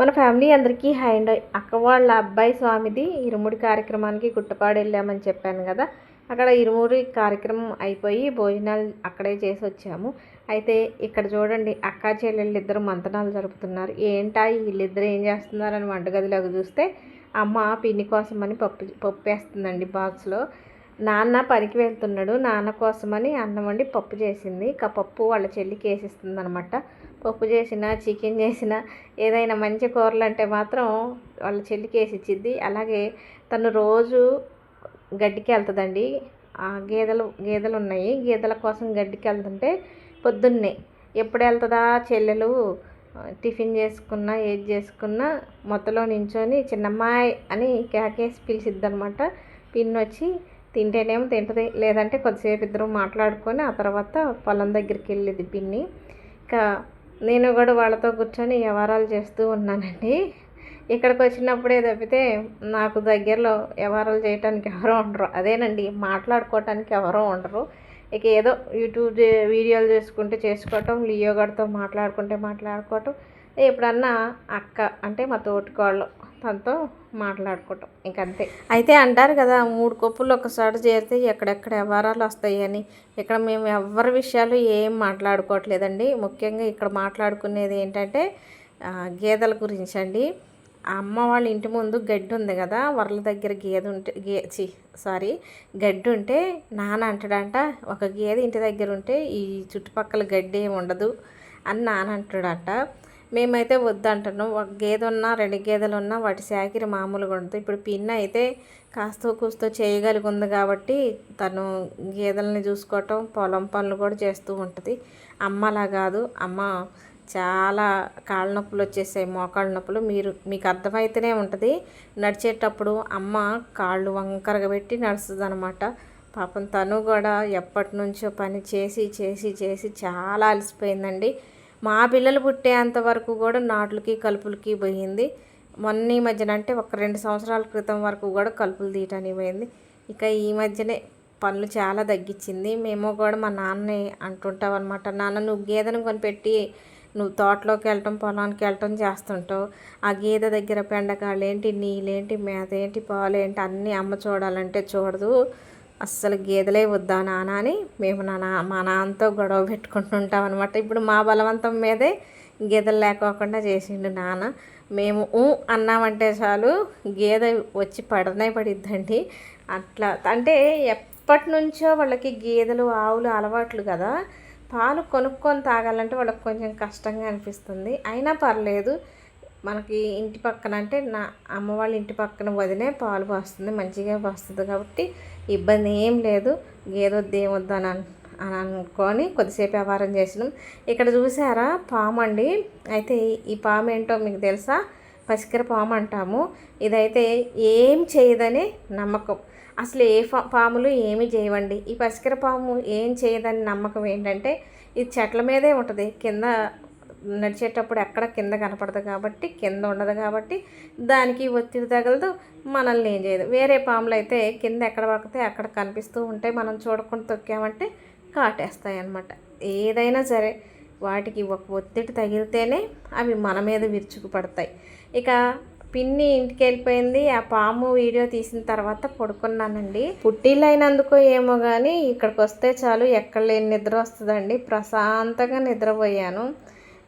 మన ఫ్యామిలీ అందరికీ high and. అక్క వాళ్ళ అబ్బాయి స్వామిది ఇరుముడి కార్యక్రమానికి గుట్టపాడు వెళ్ళామని చెప్పాను కదా. అక్కడ ఇరుముడి కార్యక్రమం అయిపోయి భోజనాలు అక్కడే చేసి వచ్చాము. అయితే ఇక్కడ చూడండి అక్కా చెల్లెళ్ళు ఇద్దరు మంతనాలు జరుపుతున్నారు. ఏంటా వీళ్ళిద్దరు ఏం చేస్తున్నారని వంటగదిలోకి చూస్తే అమ్మ పిన్ని కోసం అని పప్పు పప్పు వేస్తుందండి బాక్స్లో. నాన్న పనికి వెళ్తున్నాడు. నాన్న కోసమని అన్నం వండి పప్పు చేసింది. ఇక పప్పు వాళ్ళ చెల్లికి వేసిస్తుంది అనమాట పప్పు చేసిన చికెన్ చేసిన ఏదైనా మంచి కూరలు అంటే మాత్రం వాళ్ళ చెల్లికి వేసి ఇచ్చిద్ది అలాగే తను రోజు గడ్డికి వెళ్తుందండి ఆ గేదెలు గేదెలు ఉన్నాయి గేదెల కోసం గడ్డికి వెళ్తుంటే పొద్దున్నే ఎప్పుడు వెళ్తుందా చెల్లెలు? టిఫిన్ చేసుకున్నా ఏది చేసుకున్నా మొత్తలో నించొని చిన్నమ్మాయి అని కేకేసి పిలిచిద్ది అనమాట పిన్ వచ్చి తింటేనేమో తింటుంది. లేదంటే కొద్దిసేపు ఇద్దరు మాట్లాడుకొని ఆ తర్వాత పొలం దగ్గరికి వెళ్ళేది పిన్ని. ఇంకా నేను కూడా వాళ్ళతో కూర్చొని వ్యవహారాలు చేస్తూ ఉన్నానండి. ఇక్కడికి వచ్చినప్పుడే తప్పితే నాకు దగ్గరలో వ్యవహారాలు చేయడానికి ఎవరో ఉండరు. అదేనండి మాట్లాడుకోవటానికి ఎవరో ఉండరు. ఇక ఏదో యూట్యూబ్ వీడియోలు చేసుకుంటే చేసుకోవటం లియో గారితో మాట్లాడుకుంటే మాట్లాడుకోవటం ఎప్పుడన్నా అక్క అంటే మా తోటికోళ్ళు తనతో మాట్లాడుకోవటం. ఇంకంతే అయితే అంటారు కదా మూడు కప్పులు ఒకసారి చేరితే ఎక్కడెక్కడ వ్యవహారాలు వస్తాయని. ఇక్కడ మేము ఎవరి విషయాలు ఏం మాట్లాడుకోవట్లేదండి. ముఖ్యంగా ఇక్కడ మాట్లాడుకునేది ఏంటంటే గేదెల గురించి అండి అమ్మ వాళ్ళ ఇంటి ముందు గడ్డి ఉంది కదా వరల దగ్గర గేదె ఉంటే గే చి సారీ గడ్డి ఉంటే నాన్న అంటాడంట ఒక గేదె ఇంటి దగ్గర ఉంటే ఈ చుట్టుపక్కల గడ్డి ఏమి ఉండదు అని నాన్న అంటాడంట. మేమైతే వద్దంటున్నాం. ఒక గేదె ఉన్నా రెండు గేదెలు ఉన్నా వాటి శాకిరి మామూలుగా ఉంటుంది ఇప్పుడు పిన్న అయితే కాస్త కూస్తో చేయగలిగింది కాబట్టి తను గేదెలని చూసుకోవటం పొలం పనులు కూడా చేస్తూ ఉంటుంది. అమ్మలా కాదు. అమ్మ చాలా కాళ్ళ నొప్పులు వచ్చేసాయి మోకాళ్ళ నొప్పులు. మీరు మీకు అర్థమైతేనే ఉంటుంది. నడిచేటప్పుడు అమ్మ కాళ్ళు వంకరగా పెట్టి నడుస్తుంది అనమాట పాపం తను కూడా ఎప్పటి నుంచో పని చేసి చేసి చేసి చాలా అలసిపోయిందండి. మా పిల్లలు పుట్టేంత వరకు కూడా నాట్లకి కలుపులకి పోయింది. మొన్న ఈ మధ్యన అంటే ఒక రెండు సంవత్సరాల క్రితం వరకు కూడా కలుపులు తీయటానికి పోయింది. ఇక ఈ మధ్యనే పనులు చాలా తగ్గించింది. మేము కూడా మా నాన్న అంటుంటాం అనమాట నాన్న నువ్వు గేదెను కొనిపెట్టి నువ్వు తోటలోకి వెళ్ళటం పొలానికి వెళ్ళటం చేస్తుంటావు. ఆ గేదె దగ్గర పెండకాళ్ళు ఏంటి నీళ్ళేంటి మేత ఏంటి పాలు ఏంటి అన్నీ అమ్మ చూడాలంటే చూడదు. అస్సలు గేదెలే వద్దా నాన్న అని మేము నా మా నాన్నతో గొడవ పెట్టుకుంటుంటాం అనమాట ఇప్పుడు మా బలవంతం మీదే గేదెలు లేకోకుండా చేసిండు నాన్న. మేము ఊ అన్నామంటే చాలు గేదె వచ్చి పడనే పడిద్దండి. అట్లా అంటే ఎప్పటి నుంచో వాళ్ళకి గేదెలు ఆవులు అలవాట్లు కదా. పాలు కొనుక్కొని తాగాలంటే వాళ్ళకి కొంచెం కష్టంగా అనిపిస్తుంది. అయినా పర్లేదు. మనకి ఇంటి పక్కన అంటే నా అమ్మ వాళ్ళ ఇంటి పక్కన వదిలే పాలు పోస్తుంది మంచిగా పోస్తుంది కాబట్టి ఇబ్బంది ఏం లేదు. గేదొద్దు ఏమొద్దు అని అని అనుకొని కొద్దిసేపు వ్యాపారం చేసినాం. ఇక్కడ చూసారా పాము అండి? అయితే ఈ పాము ఏంటో మీకు తెలుసా? పసికర పాము అంటాము. ఇదైతే ఏం చేయదని నమ్మకం. అసలు ఏ పాములు ఏమి చేయవండి. ఈ పసికర పాము ఏం చేయదని నమ్మకం ఏంటంటే ఇది చెట్ల మీదే ఉంటుంది. కింద నడిచేటప్పుడు ఎక్కడ కింద కనపడదు కాబట్టి కింద ఉండదు కాబట్టి దానికి ఒత్తిడి తగలదు మనల్ని ఏం చేయదు. వేరే పాములు అయితే కింద ఎక్కడ పడితే అక్కడ కనిపిస్తూ ఉంటాయి మనం చూడకుండా తొక్కామంటే కాటేస్తాయి అన్నమాట ఏదైనా సరే వాటికి ఒక ఒత్తిడి తగిలితేనే అవి మన మీద విరుచుకు పడతాయి ఇక పిన్ని ఇంటికి వెళ్ళిపోయింది. ఆ పాము వీడియో తీసిన తర్వాత పడుకున్నానండి. పుట్టిలైనందుకో ఏమో కానీ ఇక్కడికి వస్తే చాలు ఎక్కడ లేని నిద్ర వస్తుందండి. ప్రశాంతంగా నిద్రపోయాను.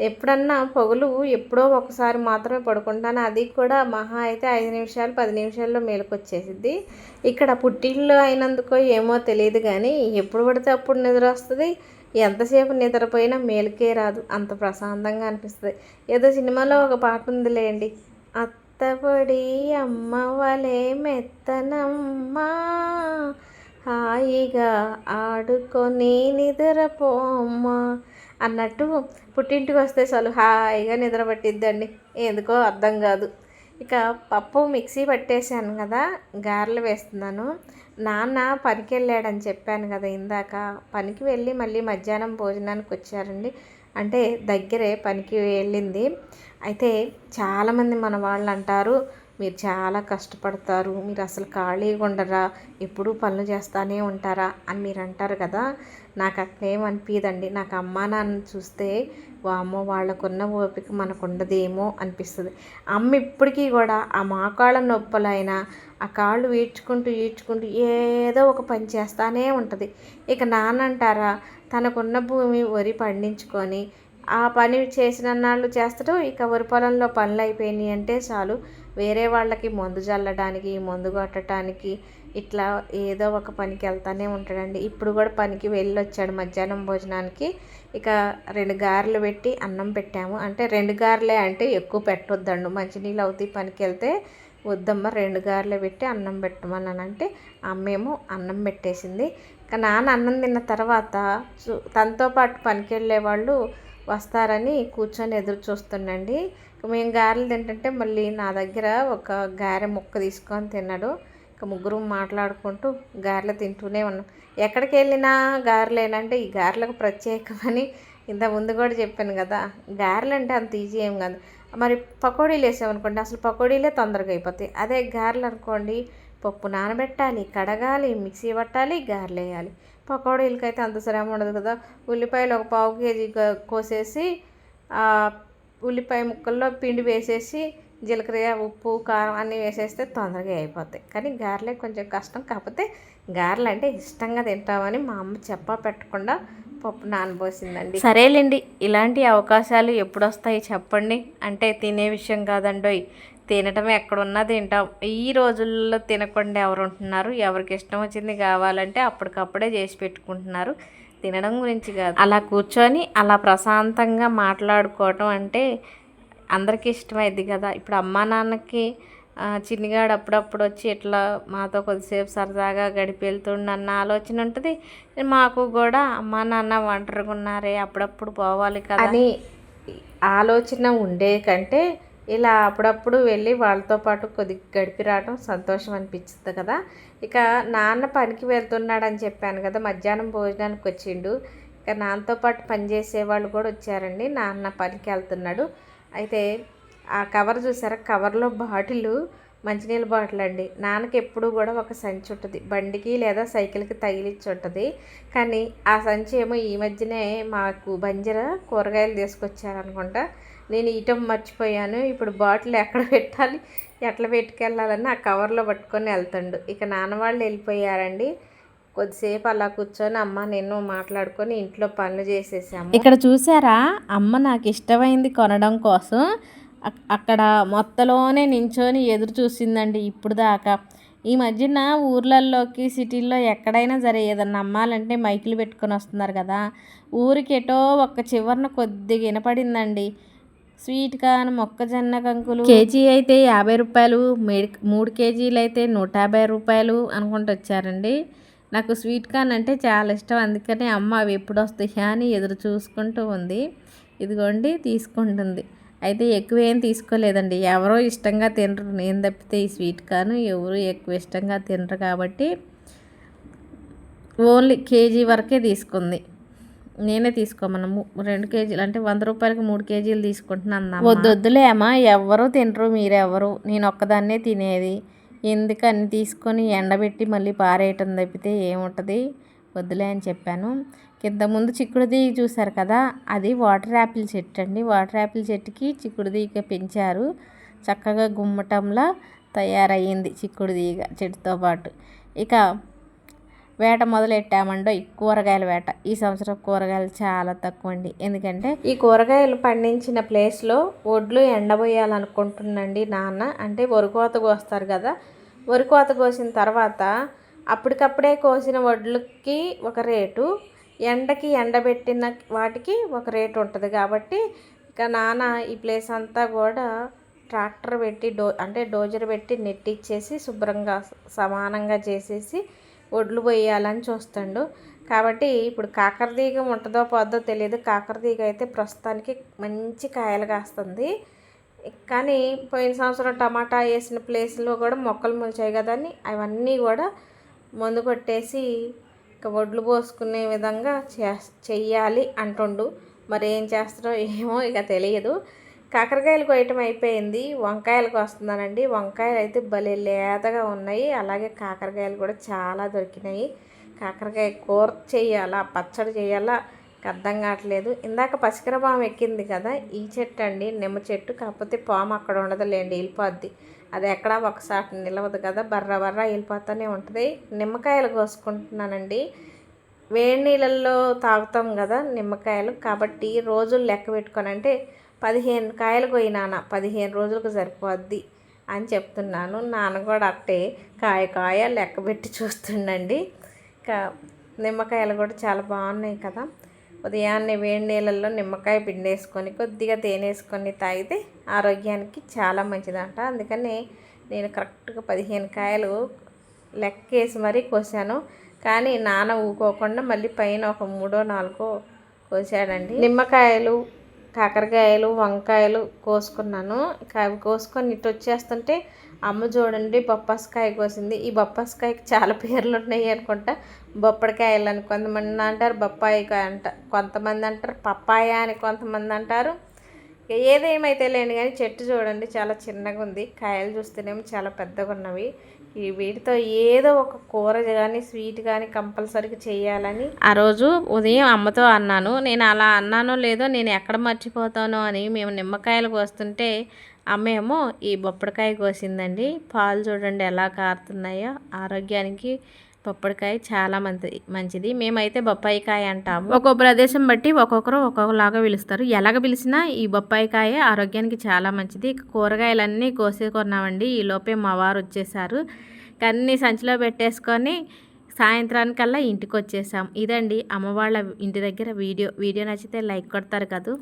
ఎప్పుడన్నా పొగలు ఎప్పుడో ఒకసారి మాత్రమే పడుకుంటాను. అది కూడా మహా అయితే ఐదు నిమిషాలు పది నిమిషాల్లో మేలుకొచ్చేసిద్ది. ఇక్కడ పుట్టిళ్ళు అయినందుకో ఏమో తెలియదు కానీ ఎప్పుడు పడితే అప్పుడు నిద్ర వస్తుంది. ఎంతసేపు నిద్రపోయినా మేలుకే రాదు. అంత ప్రశాంతంగా అనిపిస్తుంది. ఏదో సినిమాలో ఒక పాట ఉందిలేండి. అత్తపొడి అమ్మ వలే మెత్తనమ్మా హాయిగా ఆడుకొని నిద్రపోమ్మా అన్నట్టు పుట్టింటికి వస్తే చాలు హాయిగా నిద్ర పట్టిద్దండి. ఎందుకో అర్థం కాదు. ఇక పప్పు మిక్సీ పట్టేశాను కదా గారెలు వేస్తున్నాను. నాన్న పనికి వెళ్ళాడని చెప్పాను కదా ఇందాక. పనికి వెళ్ళి మళ్ళీ మధ్యాహ్నం భోజనానికి వచ్చారండి. అంటే దగ్గరే పనికి వెళ్ళింది. అయితే చాలామంది మన వాళ్ళు అంటారు మీరు చాలా కష్టపడతారు మీరు అసలు ఖాళీగా ఉండరా ఎప్పుడూ పనులు చేస్తానే ఉంటారా అని మీరు అంటారు కదా. నాకు అట్లేమనిపించదండి నాకు అమ్మా నాన్న చూస్తే వామ్మో వాళ్ళకున్న ఓపిక మనకు ఉండదేమో అనిపిస్తుంది. అమ్మ ఇప్పటికీ కూడా ఆ మోకాళ్ళ నొప్పులైనా ఆ కాళ్ళు ఈడ్చుకుంటూ ఈడ్చుకుంటూ ఏదో ఒక పని చేస్తానే ఉంటుంది. ఇక నాన్న అంటారా తనకున్న భూమి వరి పండించుకొని ఆ పని చేసిన నాళ్ళు చేస్తాడు ఇక వరి పొలంలో పనులు అయిపోయినాయి అంటే చాలు. వేరే వాళ్ళకి మందు చల్లడానికి మందు కొట్టడానికి ఇట్లా ఏదో ఒక పనికి వెళ్తానే ఉంటాడండి. ఇప్పుడు కూడా పనికి వెళ్ళి వచ్చాడు మధ్యాహ్నం భోజనానికి. ఇక రెండు గారెలు పెట్టి అన్నం పెట్టాము. అంటే రెండు గారెలే అంటే ఎక్కువ పెట్టొద్దండు. మంచినీళ్ళు అవుతాయి పనికి వెళ్తే వద్దమ్మ రెండు గారెలు పెట్టి అన్నం పెట్టమన్నానంటే అమ్మేమో అన్నం పెట్టేసింది. ఇక నాన్న అన్నం తిన్న తర్వాత తనతో పాటు పనికి వెళ్ళే వాళ్ళు వస్తారని కూర్చొని ఎదురు చూస్తుండండి. మేము గారెలు తింటుంటే మళ్ళీ నా దగ్గర ఒక గారె ముక్క తీసుకొని తిన్నాడు. ఇక ముగ్గురు మాట్లాడుకుంటూ గారెలు తింటూనే ఉన్నాం. ఎక్కడికి వెళ్ళినా గారెలేనంటే ఈ గారెలకు ప్రత్యేకమని ఇంత ముందు కూడా చెప్పాను కదా గారెలు అంటే అంత ఈజీ ఏం కాదు. మరి పకోడీలు వేసామనుకోండి అసలు పకోడీలే తొందరగా అయిపోతాయి. అదే గారెలు అనుకోండి పప్పు నానబెట్టాలి కడగాలి మిక్సీ పట్టాలి గారెలు వేయాలి. పకోడీలకైతే అంత శ్రమ ఉండదు కదా. ఉల్లిపాయలు ఒక పావు కేజీ కోసేసి ఉల్లిపాయ ముక్కల్లో పిండి వేసేసి జీలకర్ర ఉప్పు కారం అన్నీ వేసేస్తే తొందరగా అయిపోతాయి. కానీ గారెలే కొంచెం కష్టం. కాకపోతే గారెలు అంటే ఇష్టంగా తింటామని మా అమ్మ చెప్పా పెట్టకుండా పప్పు నానబోసిందండి. సరేలేండి. ఇలాంటి అవకాశాలు ఎప్పుడు వస్తాయి చెప్పండి. అంటే తినే విషయం కాదండోయ్ తినటం ఎక్కడున్నా తింటాం. ఈ రోజుల్లో తినకుండా ఎవరు ఉంటున్నారు ఎవరికి ఇష్టం వచ్చింది కావాలంటే అప్పటికప్పుడే చేసి పెట్టుకుంటున్నారు. తినడం గురించి కాదు. అలా కూర్చొని అలా ప్రశాంతంగా మాట్లాడుకోవటం అంటే అందరికీ ఇష్టమైంది కదా. ఇప్పుడు అమ్మా నాన్నకి చిన్నిగాడు అప్పుడప్పుడు వచ్చి ఇట్లా మాతో కొద్దిసేపు సరదాగా గడిపి వెళ్తుండన్న ఆలోచన ఉంటుంది. మాకు కూడా అమ్మా నాన్న ఒంటరిగా ఉన్నారే అప్పుడప్పుడు పోవాలి కదా. అని ఆలోచన ఉండే కంటే ఇలా అప్పుడప్పుడు వెళ్ళి వాళ్ళతో పాటు కొద్దిగా గడిపి రావడం సంతోషం అనిపించింది కదా. ఇక నాన్న పనికి వెళ్తున్నాడని చెప్పాను కదా మధ్యాహ్నం భోజనానికి వచ్చిండు. ఇక నాన్నతో పాటు పనిచేసే వాళ్ళు కూడా వచ్చారండి. నాన్న పనికి వెళ్తున్నాడు. అయితే ఆ కవర్ చూసారా? కవర్లో బాటిల్ మంచినీళ్ళ బాటిల్ అండి. నాన్నకి ఎప్పుడు కూడా ఒక సంచి ఉంటుంది. బండికి లేదా సైకిల్కి తగిలిచ్చి ఉంటుంది. కానీ ఆ సంచి ఏమో ఈ మధ్యనే మాకు బంజర కూరగాయలు తీసుకొచ్చారనుకుంటా. నేను ఇటం మర్చిపోయాను. ఇప్పుడు బాటిల్ ఎక్కడ పెట్టాలి? ఎట్లా పెట్టుకెళ్ళాలని ఆ కవర్లో పట్టుకొని వెళ్తుండు. ఇక నాన్న వాళ్ళు వెళ్ళిపోయారండి. కొద్దిసేపు అలా కూర్చొని అమ్మ నేను మాట్లాడుకొని ఇంట్లో పనులు చేసేసాము. ఇక్కడ చూసారా? అమ్మ నాకు ఇష్టమైంది కొనడం కోసం. అక్- అక్కడ మొత్తలోనే నించొని ఎదురు చూసిందండి ఇప్పుడు దాకా. ఈ మధ్యన ఊర్లల్లోకి సిటీల్లో ఎక్కడైనా సరే ఏదన్నా అమ్మాలంటే మైకులు పెట్టుకొని వస్తున్నారు కదా. ఊరికి ఎటో ఒక్క చివరన కొద్దిగా వినపడిందండి. స్వీట్ కార్న్ మొక్కజొన్న కంకులు. కేజీ అయితే యాభై రూపాయలు మూడు కేజీలు అయితే నూట యాభై రూపాయలు అనుకుంటూ వచ్చారండి. నాకు స్వీట్ కార్న్ అంటే చాలా ఇష్టం. అందుకని అమ్మ అవి ఎప్పుడు వస్తాయా అని ఎదురు చూసుకుంటూ ఉంది. ఇదిగోండి తీసుకుంటుంది. అయితే ఎక్కువ ఏం తీసుకోలేదండి. ఎవరో ఇష్టంగా తినరు. నేను తప్పితే ఈ స్వీట్ కార్న్ ఎవరు ఎక్కువ ఇష్టంగా తినరు కాబట్టి ఓన్లీ కేజీ వరకే తీసుకుంది. నేనే తీసుకోమన్నా రెండు కేజీలు అంటే వంద రూపాయలకి మూడు కేజీలు తీసుకుంటున్నాను వద్దు వద్దులే అమ్మా ఎవరు తినరు మీరెవరు నేను ఒక్కదాన్నే తినేది. ఎందుకని తీసుకొని ఎండబెట్టి మళ్ళీ పారేయటం తప్పితే ఏముంటుంది? వద్దులే అని చెప్పాను. కింద ముందు చిక్కుడుది చూసారు కదా అది వాటర్ యాపిల్ చెట్టు అండి. వాటర్ యాపిల్ చెట్టుకి చిక్కుడుదీగ పెంచారు. చక్కగా గుమ్మటంలా తయారయ్యింది చిక్కుడుదీగ చెట్టుతో పాటు. ఇక వేట మొదలెట్టామండో ఈ కూరగాయల వేట. ఈ సంవత్సరం కూరగాయలు చాలా తక్కువ అండి ఎందుకంటే ఈ కూరగాయలు పండించిన ప్లేస్లో వడ్లు ఎండబోయాలనుకుంటుందండి నాన్న. అంటే వరికోత కోస్తారు కదా. వరికోత కోసిన తర్వాత అప్పటికప్పుడే కోసిన వడ్లకి ఒక రేటు ఎండకి ఎండబెట్టిన వాటికి ఒక రేటు ఉంటుంది. కాబట్టి ఇక నాన్న ఈ ప్లేస్ అంతా కూడా ట్రాక్టర్ పెట్టి డో అంటే డోజర్ పెట్టి నెట్టిచ్చేసి శుభ్రంగా సమానంగా చేసేసి ఒడ్లు పోయాలని చూస్తాడు. కాబట్టి ఇప్పుడు కాకరతీగ ఉంటుందో పోద్దో తెలియదు కాకరతీగ అయితే ప్రస్తుతానికి మంచి కాయలు కాస్తుంది. కానీ పోయిన సంవత్సరం టమాటా వేసిన ప్లేస్లో కూడా మొక్కలు మొలిచాయి కదా అని అవన్నీ కూడా మందు కొట్టేసి ఇక వడ్లు పోసుకునే విధంగా చే చెయ్యాలి అంటుండు. మరి ఏం చేస్తారో ఏమో ఇక తెలియదు. కాకరకాయలు కోయటం అయిపోయింది. వంకాయలకు వస్తున్నానండి వంకాయలు అయితే భలే లేతగా ఉన్నాయి. అలాగే కాకరకాయలు కూడా చాలా దొరికినాయి. కాకరకాయ కూర చేయాలా? పచ్చడి చేయాలా? అర్థం కావట్లేదు. ఇందాక పసికర పాము ఎక్కింది కదా? ఈ చెట్టు అండి. నిమ్మ చెట్టు. కాకపోతే పాము అక్కడ ఉండదులేండి. వెళ్ళిపోద్ది. అది ఎక్కడ ఒకసారి నిలవదు కదా? బర్ర బర్ర వెళ్ళిపోతూనే ఉంటుంది. నిమ్మకాయలు కోసుకుంటున్నానండి. వేడి నీళ్ళల్లో తాగుతాం కదా నిమ్మకాయలు. కాబట్టి రోజులు లెక్క పెట్టుకొని అంటే పదిహేను కాయలు పోయి నాన్న పదిహేను రోజులకు సరిపోద్ది అని చెప్తున్నాను. నాన్న కూడా అట్టే కాయ కాయ లెక్క పెట్టి చూస్తుండండి. కా నిమ్మకాయలు కూడా చాలా బాగున్నాయి కదా. ఉదయాన్నే వేడి నీళ్ళల్లో నిమ్మకాయ పిండేసుకొని కొద్దిగా తేనె వేసుకొని తాగితే ఆరోగ్యానికి చాలా మంచిదంట. అందుకని నేను కరెక్ట్గా పదిహేను కాయలు లెక్కేసి మరీ కోసాను. కానీ నాన్న ఊకోకుండా మళ్ళీ పైన ఒక మూడో నాలుగో కోసాడండి. నిమ్మకాయలు కాకరకాయలు వంకాయలు కోసుకున్నాను. అవి కోసుకొని ఇటు వచ్చేస్తుంటే అమ్మ చూడండి బొప్పాసకాయ కోసింది. ఈ బొప్పాసకాయకి చాలా పేర్లు ఉన్నాయి అనుకుంటా. బొప్పడికాయలు అని కొంతమంది అంటారు బొప్పాయి అంట కొంతమంది అంటారు పప్పాయ అని కొంతమంది అంటారు. ఏదేమైతే లేని కానీ చెట్టు చూడండి చాలా చిన్నగా ఉంది కాయలు చూస్తేనేమో చాలా పెద్దగా ఉన్నవి ఈ వీటితో ఏదో ఒక కూర కానీ స్వీట్ కానీ కంపల్సరీగా చేయాలని. ఆ రోజు ఉదయం అమ్మతో అన్నాను నేను అలా అన్నానో లేదో నేను ఎక్కడ మర్చిపోతానో అని మేము నిమ్మకాయలు కోస్తుంటే అమ్మేమో ఈ బొప్పడికాయ కోసిందండి. పాలు చూడండి ఎలా కారుతున్నాయో. ఆరోగ్యానికి పప్పడికాయ చాలా మంచి మంచిది. మేమైతే బొప్పాయికాయ అంటాము. ఒక్కో ప్రదేశం బట్టి ఒక్కొక్కరు ఒక్కొక్కలాగా పిలుస్తారు. ఎలాగ పిలిచినా ఈ బొప్పాయికాయ ఆరోగ్యానికి చాలా మంచిది. కూరగాయలన్నీ కోసేకున్నామండి ఈ లోపే మా వారు వచ్చేసారు. కన్నీ సంచిలో పెట్టేసుకొని సాయంత్రానికల్లా ఇంటికి వచ్చేసాం ఇదండి అమ్మవాళ్ళ ఇంటి దగ్గర వీడియో. వీడియో నచ్చితే లైక్ కొడతారు కదా.